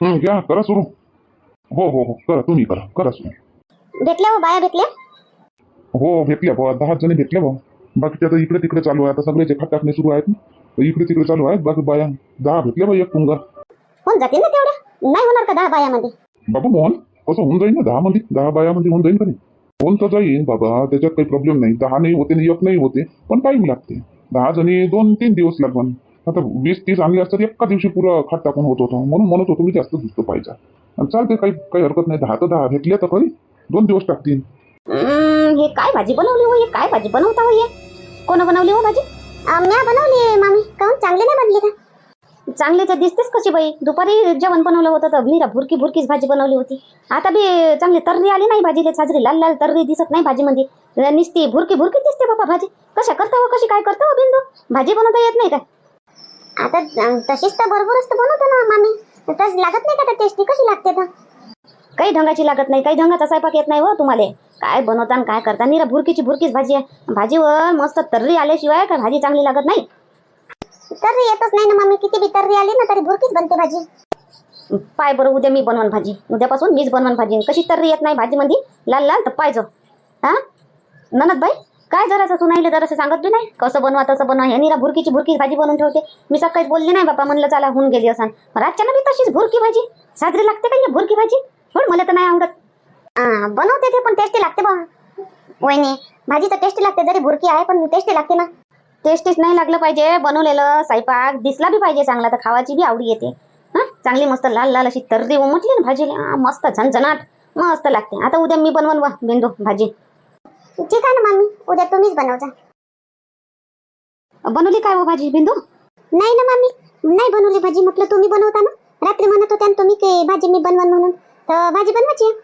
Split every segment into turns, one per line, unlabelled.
हं, घ्या करा सुरू. हो हो हो करा तुम्ही करा करा सुरू.
भेटल्या हो बाया भेटल्या?
हो भेटल्या भाऊ दहा जणी भेटल्या भाऊ बाकीच्या आता इकडे तिकडे चालू आहे आता सगळ्याचे खत टाकणे सुरू आहेत ना तर इकडे तिकडे चालू आहेत बाकी बाया. दहा भेटल्या भाई एक पुंगा.
होऊन जातील ना तेवढ्या? नाही होणार का दहा बायामध्ये?
बाबू मोहन कसं होऊन जाईल ना दहा मध्ये? दहा बायामध्ये होऊन जाईल का नाही? होऊन तर जाईल बाबा त्याच्यात काही प्रॉब्लेम नाही. दहा नाही होते नाही एक नाही होते पण टाईम लागते. दहा जणी दोन तीन दिवस लागतात आता वीस तीस आणली असतात एका दिवशी पुरं खाट टाकून होत होतं. म्हणून म्हणत होतो मी जास्त दिसतो पाहिजे. आणि चालते काही काही हरकत नाही. दहा तर दहा भेटले तर खरी दोन दिवस टाकतील.
हे काय भाजी बनवली हो? हे काय भाजी बनवता हो हे? कोण बनवली हो भाजी? म्या बनवली मामी. काहून? चांगली नाही बनली का? चांगले तर दिसतेच कशी बाई. दुपारी जेवण बनवलं होतं तर मीरा भुरकी भुरकीच भाजी बनवली होती. आता बी चांगली तर्री आली नाही भाजीले साजरी. लाल लाल तर्री दिसत नाही भाजीमध्ये. निसती भुरकी भुरकी दिसते बाबा भाजी. कशा करता हो कशी काय करता हो बिंदू? भाजी बनवता येत नाही का? आता तशीच तर बरोबरच तर बनवतो ना मामी. तस लागत नाही का टेस्टी कशी लागते तर? काही ढंगाची लागत नाही काही ढंगाचा स्वयंपाक येत नाही हो तुम्हाला. काय बनवता आणि काय करता? निरा भुरकीची भुरकीच भाजी आहे. भाजीवर मस्त तर्री आल्याशिवाय काय भाजी चांगली लागत नाही? तर्री येतच नाही ना मम्मी किती बी तर्री आली ना तरी भुरकीच बनते भाजी. पाय बरं उद्या मी बनवून भाजी. उद्यापासून मीच बनवून भाजी. कशी तर्री येत नाही भाजीमध्ये लाल लाल तर पाहिजे हा? ननद बाई? काय जरासं सुनाईले जरासं सांगत बी नाही? कसं बनवा तसं बनवा. हे निरा भुरकीची भुरकी भाजी बनवून ठेवते. मी सकाळीच बोलली नाही बापा म्हणलं चला होऊन गेली असं रातच्यानं बी तशीच भुरकी भाजी. साजरी लागते का भुरकी भाजी? पण मला तर नाही आवडत. बनवते ते पण टेस्टी लागते बा. वहिनी भाजी तर टेस्टी लागते जरी भुरकी आहे पण टेस्टी लागते ना. टेस्टीच नाही लागलं पाहिजे बनवलेलं स्वयंपाक दिसला बी पाहिजे चांगला तर खावाची बी आवडी येते. हा? चांगली मस्त लाल लाल अशी तर्री उमटली ना भाजीला. मस्त झणझणाट मस्त लागते. आता उद्या मी बनवून वा बिंदू भाजी. ठीक आहे ना मामी उद्या तुम्हीच बनवजा बनवली काय हो भाजी बिंदू? नाही ना मामी नाही बनवली भाजी. म्हटलं तुम्ही बनवता ना. रात्री म्हणत होत्या ना तुम्ही की भाजी मी बनवन म्हणून. तर भाजी बनवायची आहे.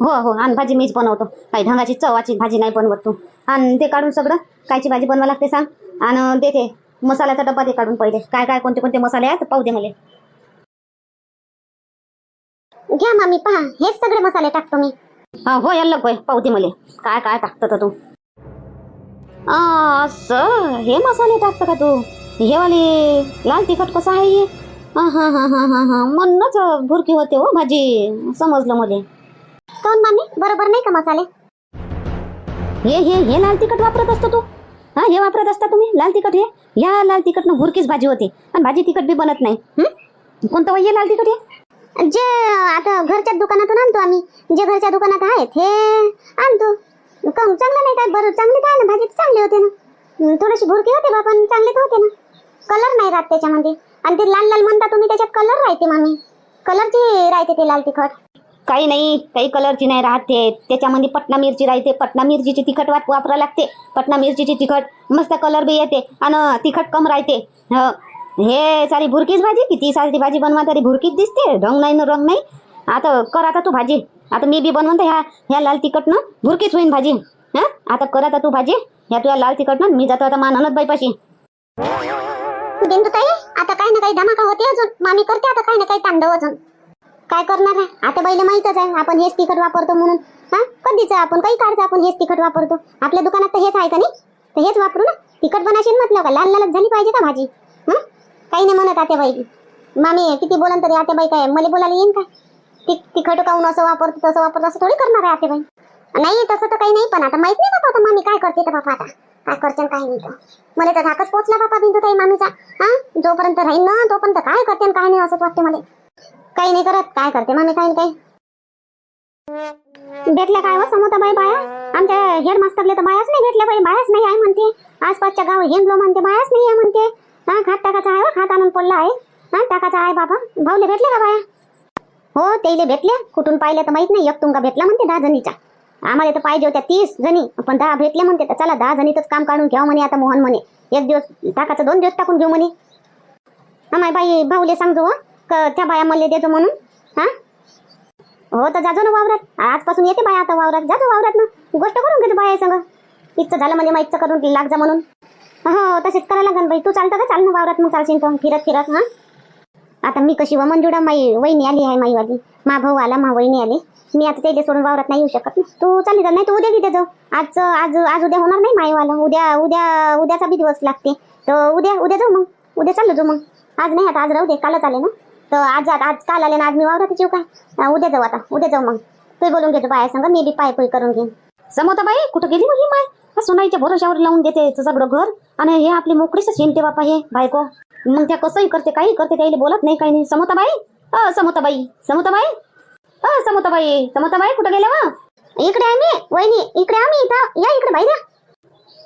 हो हो. आणि भाजी मीच बनवतो. काही ढंगाची चवाची भाजी नाही बनवत तू. आणि ते काढून सगळं. कायची भाजी बनवा लागते सांग. आणि देते मसाल्याचा डब्बा ते काढून पहिले. काय काय कोणते कोणते मसाले आहेत? पाहू दे मला. घ्या मामी पहा हेच सगळे मसाले टाकतो मी. हा यायला पाहू दे मला. काय काय टाकतं तर तू. असं हे मसाले टाकतं का तू? हे वाले लाल तिखट कसं आहे हे? हा हा हा हा हा हा म्हणूनच भुरकी होते हो भाजी समजलं मध्ये कोण मामी? बरोबर नाही का मसाले? हे हे हे लाल तिखट वापरत असतो तू? हा हे वापरत असता तुम्ही? लाल तिखट हे? या लाल तिखटनं भुरकीच भाजी होते. आणि भाजी तिखट बी बनत नाही? कोणतं वय लाल तिखट हे? जे आता घरच्या दुकानातून आणतो आम्ही. जे घरच्या दुकानात आहेत हे आणतो. कम चांगलं नाही काय? बरं चांगली काय ना भाजी चांगली होते ना. थोडीशी भुरकी होते बा पण चांगली तर होते ना. कलर नाही राहत त्याच्यामध्ये. आणि ते लाल लाल म्हणता तुम्ही त्याच्यात कलर राहते मामी. कलरची राहते ते लाल तिखट. काही नाही काही कलरची नाही राहते. त्याच्यामध्ये पटना मिरची राहते. पटना मिरचीची तिखट वाप वापरा लागते. पटना मिरचीची तिखट मस्त कलर बी येते. आणि तिखट कम राहते. हे सारी भुरकीच भाजी किती सारी भाजी बनवा तरी भुरकीच दिसते. रंग नाही ना रंग नाही. आता कर आता तू भाजी. आता मी बी बनवते ह्या ह्या लाल तिखट ना भुरकीच होईन भाजी. हा? आता कर आता तू भाजी. ह्या तुझ्या लाल तिखट ना मी जातो आता मान ननद बाईपाशी. बिंदू ताई आता काही ना काही धमाका होते अजून. मामी करते आता काही ना काही तांडव अजून. काय करणार आहे? आता पहिले माहीतच आहे. आपण हेच तिखट वापरतो म्हणून. हा? कधीच आपण काही काढतो आपण हेच तिखट वापरतो. आपल्या दुकानात तर हेच आहे का नाही? तर हेच वापरू ना. तिखट बनाशील म्हटलं का? लाल लालच झाली पाहिजे का भाजी? हा? काही नाही म्हणत आत्या मामी किती बोलन तरी आत्या काय मला बोलायला येईन का? ती तिखट काऊन असं वापरतो तसं वापरतो असं थोडी करणार आहे आत्या नाही तसं तर काही नाही पण आता माहीत नाही बाबा आता मामी काय करते तर बाबा आता. काय करते काय नाही मला तर धाकच पोचला बाबा बिंदू ताई मामीचा. हा? जोपर्यंत राहील ना तोपर्यंत काय करते काय नाही असंच वाटते मला. काही नाही करत काय करते मामी काही नाही काही. भेटल्या काय हो व समोता बाया? आमच्या हेड मास्टरले तर बायाच नाही भेटल्या बाई बायाच नाही आहे म्हणते. आसपासच्या गाव हेमलो म्हणते बायाच नाही आहे म्हणते. हा खात टाकायचा आहे हो, खात आणून पडला आहे. हा टाकाचा आहे बाबा. भाऊले भेटले का बाया? हो तेले भेटले. कुठून पाहिले तर माहीत नाही. एक तुंगा भेटला म्हणते दहा जणीचा. आम्हाला तर पाहिजे होत्या तीस जणी. पण दहा भेटले म्हणते तर चला दहा जणीतच काम काढून घ्या म्हणे आता मोहन म्हणे. एक दिवस टाकाचं दोन दिवस टाकून घेऊ म्हणे. अमाय बाई भाऊले सांगतो हो, क त्या बाया मला देतो म्हणून. हा? हो तर जाजो ना वावरात. आजपासून येते बाया आता वावरात. जाजो वावरात ना. गोष्ट करून घेतो बाया संग इतकं झालं म्हणजे माहीतचं करून लाग जा म्हणून. हो, हो, हो तसेच करा लागन बाई तू चालतं का? चाल ना वावरात मग चालशील तो. फिरत फिरत हां? आता मी कशी व मंजुडा माई वहिनी आली आहे माईवाली मा भाऊ आला मा वहिनी आली. मी आता त्याला सोडून वावरात नाही येऊ शकत. ना तू चालली जा नाही तू उद्या घेते जाऊ. आज आज आज उद्या होणार नाही माईवाला उद्या उद्या उद्याचा बी दिवस लागते. तर उद्या उद्या जाऊ मग. उद्या चाललो जाऊ मग. आज नाही आता आज राहू दे. कालच आले ना. तर आज आज आज काल आले ना आज मी वावरात येऊ काय? उद्या जाऊ आता. उद्या जाऊ मग. तू बोलून घेतो बाया सांग मी बी पाय पोय करून घेईन. समोता बाई कुठं गेली मग ही माय? सुनाईच्या भरोशावर लावून देते सगळं घर. आणि हे आपली मोकळीच शिंते बापा हे बायको. मग त्या कसंही करते काही करते त्याला बोलत नाही काही नाही. समताबाई? अ समताबाई. समताबाई? अ समताबाई. समताबाई कुठं गेल्या वा? इकडे आम्ही वहिनी. इकडे आम्ही इथं. या इकडे बाई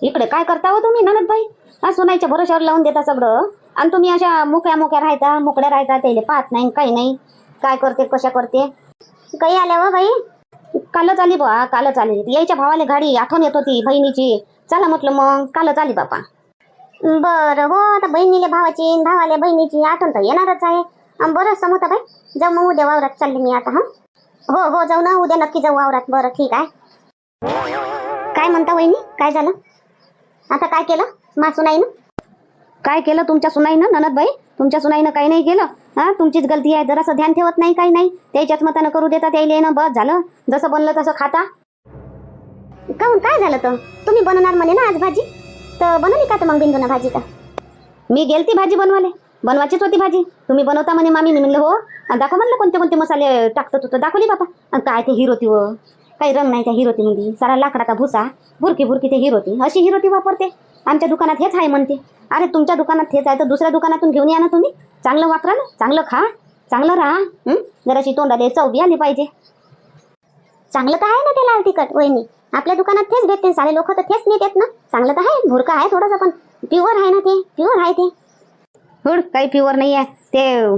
इकडे काय करता हो तुम्ही ननद बाई हा सुनाईच्या भरोशावर लावून देता सगळं. आणि तुम्ही अशा मोक्या मोक्या राहता मोकळ्या राहता त्याला पाहत नाही काही नाही. काय करते कशा करते? काही आल्या वा बाई? कालच आली बा कालच आली. यायच्या भावाला गाडी आठवण येत होती बहिणीची. चला म्हटलं मग कालच आली बापा. बरं हो आता बहिणीला भावाची न भावाला बहिणीची आठवण तर येणारच आहे. बरं समोर बाई जाऊ मग उद्या वावरात चालली मी आता हा? हो हो जाऊ ना उद्या नक्की जाऊ वावरात. बरं ठीक आहे. काय म्हणता वहिनी? काय झालं? आता काय केलं? मा सुनाईनं? काय केलं तुमच्या सुनाईनं ननदबाई? तुमच्या सुनाईनं काही नाही केलं? हा तुमचीच गलती आहे. जरासं ध्यान ठेवत नाही काही नाही. त्याच्याच मतानं करू देता त्याला येणं बस झालं. जसं बनलं तसं खाता. काऊन काय झालं तर तुम्ही बनवणार म्हणे ना आज भाजी? तर बनवली का तर मग बिंदू ना भाजी तर मी गेलती भाजी बनवाले बनवायचीच होती भाजी. तुम्ही बनवता म्हणे मामी म्हणलं हो. आणि दाखव म्हणलं कोणते कोणते मसाले टाकतात होतं. दाखवली बापा. आणि काय ते हिरोती व? काही रंग नाही त्या हिरोती मध्ये सारा लाकडाचा भुसा. भुरकी भुरकी ते हिरोती. अशी हिरोती वापरते. आमच्या दुकानात हेच आहे म्हणते. अरे तुमच्या दुकानात हेच आहे. तर दुसऱ्या दुकानातून घेऊन या ना तुम्ही. चांगलं वापरा ना चांगलं खा. चांगलं राहा. जराशी तोंडाले चव बी आली पाहिजे. चांगलं तर आहे ना ते लाल तिखट वहिनी. आपल्या दुकानात तेच भेटते सारे लोक तर तेच नेतात ना. चांगलं तर आहे भुरका आहे थोडंसं पण. प्युअर आहे ना ते प्युअर आहे ते. हुड काही प्युअर नाही आहे. ते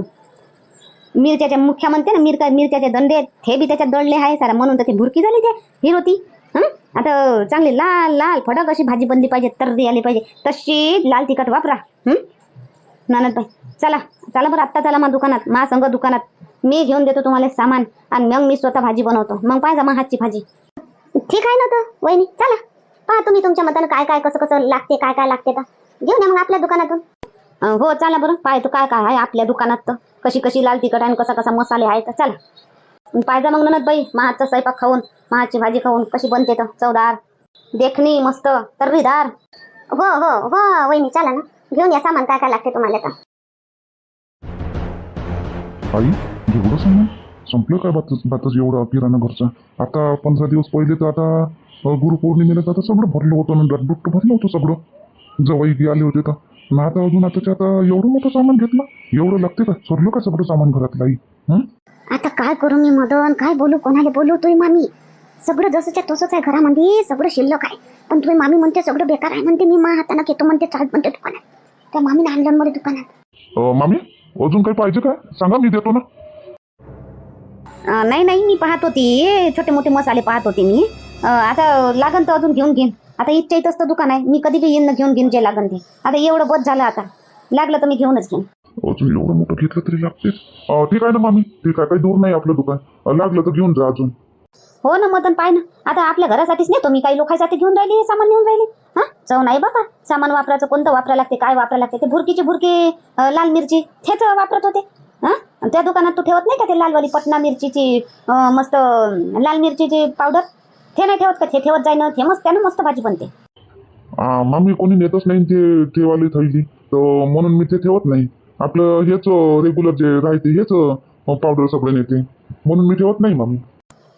मिरच्याच्या मुख्या म्हणते ना मिरका मिरच्याचे दंडे हे बी त्याच्यात दडले आहे. सारा म्हणून तर ती भुरकी झाली ते हिरोती हं? आता चांगली लाल लाल फडक अशी भाजी बनली पाहिजे तर्री आली पाहिजे. तशी लाल तिखट वापरा. ननदबाई चला चला बरं आत्ता चला मा दुकानात मा संग दुकानात. मी घेऊन देतो तुम्हाला सामान आणि मग मी स्वतः भाजी बनवतो. मग पाहिजे मग हातची भाजी. ठीक आहे ना तर वहिनी चला. पहा तुम्ही तुमच्या मतानं काय काय कसं कसं लागते काय काय लागते तर. घेऊन या मग आपल्या दुकानातून. हो चला बरं. पाहतो काय काय आहे आपल्या दुकानात तर. कशी कशी लाल तिखट आणि कसा कसा मसाले आहे तर चला. पाहिजे मग ननद बाई महाचा स्वयंपाक खाऊन महाची भाजी खाऊन कशी बनते तर. चवदार. देखणी मस्त. तर्रीदार. हो हो हो वहिनी चला ना. घेऊन या सामान काय लागते तुम्हाला तर.
आई एवढं सामान संपलं काय बातच बातच एवढं किराणा घरचा? आता पंधरा दिवस पहिले तर आता गुरुपौर्णिमेला तर आता सगळं भरलं होतं ना डुट्ट भरलं होतं सगळं. जवाई गी आले होते तर. ना आता अजून आताच्या आता एवढं मोठं सामान घेतलं? एवढं लागते का? सरलं का सगळं सामान घरातलं आई? हं?
आता काय करू मी मदन? काय बोलू? कोणाला बोलू? तुम्ही मामी. सगळं जसंच्या तसंच आहे घरामध्ये सगळं शिल्लक आहे. पण तुम्ही मामी म्हणते सगळं बेकार आहे म्हणते. मी मा हाताने घेतो म्हणते चालत म्हणते दुकानात त्या मामीने आणलं मला दुकानात.
अं, मामी अजून काही पाहिजे काय सांगा मी देतो ना.
अं, नाही नाही मी पाहत होती. छोटे मोठे मसाले पाहत होते मी. अं, आता लागन तर अजून घेऊन घेईन. आता इथच्या इथंच तर दुकान आहे. मी कधी बी येईन ना घेऊन घेईन जे लागन ते. आता एवढं बस झालं आता. लागलं तर मी घेऊनच घेईन.
अजून एवढं मोठं घेतलं तरी लागते. अं, ठीक आहे ना मामी. ठीक आहे काही दूर नाही आपलं दुकान. अं, लागलं तर घेऊन जा अजून.
हो ना मदन पाय ना. आता आपल्या घरासाठीच नेतो मी. काही लोकांसाठी घेऊन राहिले हे सामान नेऊन राहिले. हा? चव नाही बाबा. सामान वापरायचं कोणतं वापरायला लागते काय वापरायला लागते? ते भुरकीची भुरकी लाल मिरची हेच वापरत होते. हा? त्या दुकानात तू ठेवत नाही का ते लालवाली पटना मिरचीची मस्त लाल मिरचीची पावडर? ते नाही ठेवत का? ते ठेवत जाय ना ते मस्त त्यानं मस्त भाजी बनते.
आ, मामी कोणी नेतच नाही ते ठेवाली थैली तर म्हणून मी ते ठेवत नाही. आपलं हेच रेग्युलर जे राहते हेच पावडर सगळं नेते. म्हणून मी ठेवत नाही मामी.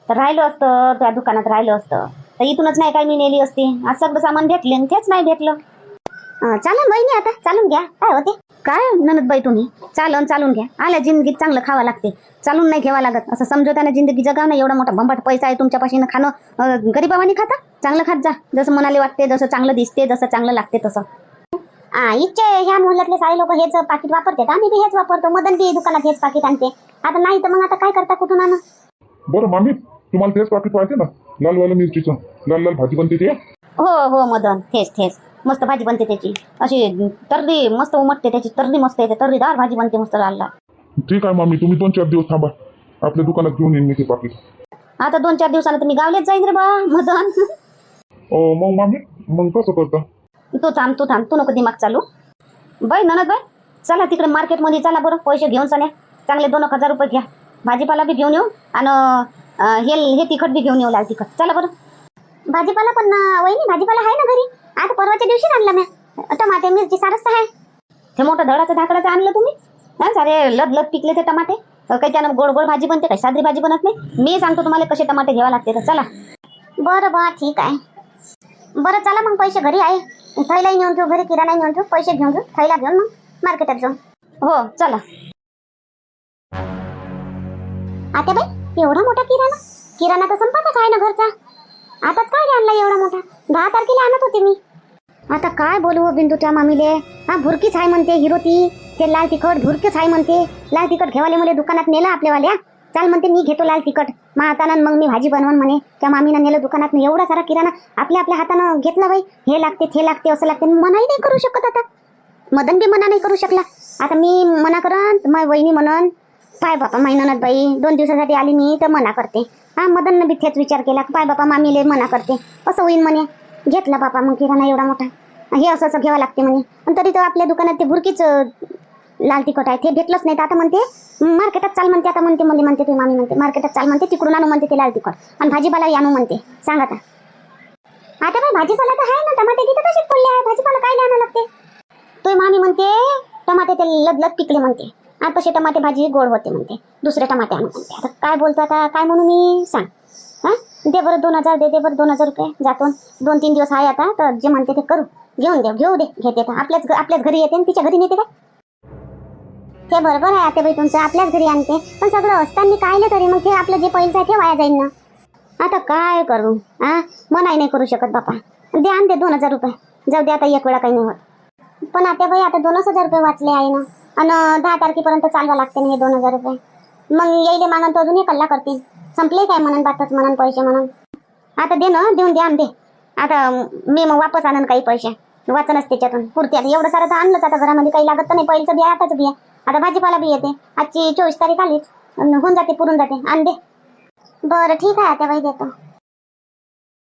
तर राहिलं असतं त्या दुकानात राहिलं असतं. तर इथूनच नाही काय मी नेली असती. आज सगळं सामान भेटले तेच नाही भेटलं. चालन बहिणी आता चालून घ्या. काय होते? काय ननद बाई तुम्ही? चालन चालून घ्या. आल्या जिंदगीत चांगलं खावं लागते. चालून नाही घ्यावं लागत. असं समजवताना जिंदगी जगाव ना एवढा मोठा बंबाट पैसा आहे तुमच्यापाशीनं खाणं. गरीबावानी खाता? चांगलं खात जा. जसं मनाले वाटते जसं चांगलं दिसते जसं चांगलं लागते तसं. इच्छे ह्या मोहल्ल्यातले सारे लोक हेच पाकिट वापरतात. आम्ही बी हेच वापरतो. मदन बी दुकानात हेच पाकिट आणते. आता नाही तर मग आता काय करता कुठून आणा?
बरं मामी तुम्हाला तेच पाकिट पाहिजे ना? लालवालं मिरचीचं लाल लाल भाजी बनते ते
हो? हो मदन. तेच तेच. मस्त भाजी बनते त्याची. अशी तर्री मस्त उमटते त्याची. तर्री मस्त येते. तर्रीदार भाजी बनते मस्त लाल लाल.
ठीक आहे मामी. तुम्ही दोन चार दिवस थांबा. आपल्या दुकानात घेऊन येईन मी ते पाकिट.
आता दोन चार दिवसानं तर मी गावलेच जाईन रे बा मदन.
अं, मग मामी मग कसं करता?
तू थांब तू थांब. तू नको दिमाग चालू. बाई ननद बाई चला तिकडे मार्केटमध्ये चला बरं. पैसे घेऊन चला. चांगले दोन एक हजार रुपये घ्या. भाजीपाला बी घेऊन येऊ. आणि हे हे तिखट बी घेऊन येऊ लाल तिखट. चला बरं. भाजीपाला पण वहिनी भाजीपाला आहे ना घरी? आता परवाच्या दिवशीच आणला मी टमाटे मिरची सारच आहे. ते मोठं धडाचं ढाकडाचं आणलं तुम्ही? हा सारे लद लद पिकले ते टमाटे. काही त्यानं गोड गोड भाजी बनते काही साधी भाजी बनत नाही. मी सांगतो तुम्हाला कसे टमाटे घ्यावे लागते तर. चला.
बरं बा ठीक आहे. बरं चला मग पैसे घरी आहे. थैलाही नेऊन ठेवू घरी किराणा नेऊन ठेवू पैसे घेऊन घेऊ थैला घेऊन मग मार्केटात जाऊ.
हो चला.
आता बाई एवढा मोठा किराणा? किराणा तर संपातच आहे ना घरचा. आताच काय आणला एवढा मोठा? दहा तारखेला आणत होते मी. आता काय बोलू हो बिंदू त्या मामीले? हा भुरकीच आहे म्हणते हिरो ती. ते लाल तिखट भुरकीच आहे म्हणते. लाल तिखट घेवाले मला दुकानात नेलं आपल्यावाल्या. चाल म्हणते मी घेतो लाल तिखट. मग हातानं मग मी भाजी बनवून म्हणे. त्या मामीनं नेलं दुकानात एवढा सारा किराणा आपल्या आपल्या हातानं घेतला बाई. हे लागते ते लागते असं लागते. मनाही नाही करू शकत आता. मदन बी मना नाही करू शकला. आता मी मना करन मग वहिनी म्हणन पाय बापा महिन्यात बाई. दोन दिवसासाठी आली मी तर मना करते. हा मदन बी थेच विचार केला. पाय बापा मामीले मना करते. असं होईन म्हणे. घेतला बापा मग किराणा एवढा मोठा. हे असं असं घ्यावं लागते म्हणे. आणि तरी तर आपल्या दुकानात ते बुरकीच लाल तिखट आहे. ते भेटलंच नाही तर आता म्हणते मार्केटात चाल म्हणते. आता म्हणते मला म्हणते तुम्ही मामी म्हणते. मार्केटात चाल म्हणते तिकडून आणू म्हणते ते लाल तिखट. आणि भाजीपाला आणू म्हणते. सांगा आता. आता बाई भाजीपाला तर आहे ना. टमाटे तिथं तसेच पडले आहे. भाजीपाला काय आणावं लागते? तुम्ही मामी म्हणते टमाटे ते लदलद पिकले म्हणते. आता तसे टमाटे भाजी गोड होते म्हणते. दुसरे टमाटे आणून म्हणते. आता काय बोलतो आता? काय म्हणू मी? सांग. हा? दे बरं दोन हजार दे दे बरं दोन हजार रुपये. जातो दोन तीन दिवस आहे आता तर जे म्हणते ते करू. घेऊन दे घेऊ दे. घेते तर आपल्याच आपल्याच घरी येते आणि तिच्या घरी नेते काय? ते बरोबर आहे आता बाई तुमचं. आपल्याच घरी आणते. पण सगळं असताना कायले तरी मग ते आपलं जे पैसा आहे ते वाया जाईल ना. आता काय करू? हा? मनाही नाही करू शकत बापा. दे आण दे दोन हजार रुपये. जाऊ दे आता एक वेळा काही नाही होत. पण आता बाई आता दोनच हजार रुपये वाचले आहे ना. आणि दहा तारखेपर्यंत चालवा लागते ना हे दोन हजार रुपये. मग येईले मागून तर अजून एक कल्ला करतील. संपले काय म्हणून बातच म्हणून पैसे म्हणून? आता दे ना देऊन द्या आण दे. आता मी मग वापस आणन काही पैसे. वाचनच त्याच्यातून. पुरते आता. एवढं सारं तर आणलंच आता घरामध्ये. काही लागत नाही. पहिलीचं बिया आताच बिया. आता भाजीपाला बी येते. आजची चोवीस तारीख आलीच. होऊन जाते पुरून जाते. आण दे. बरं ठीक आहे आता बाई देतो.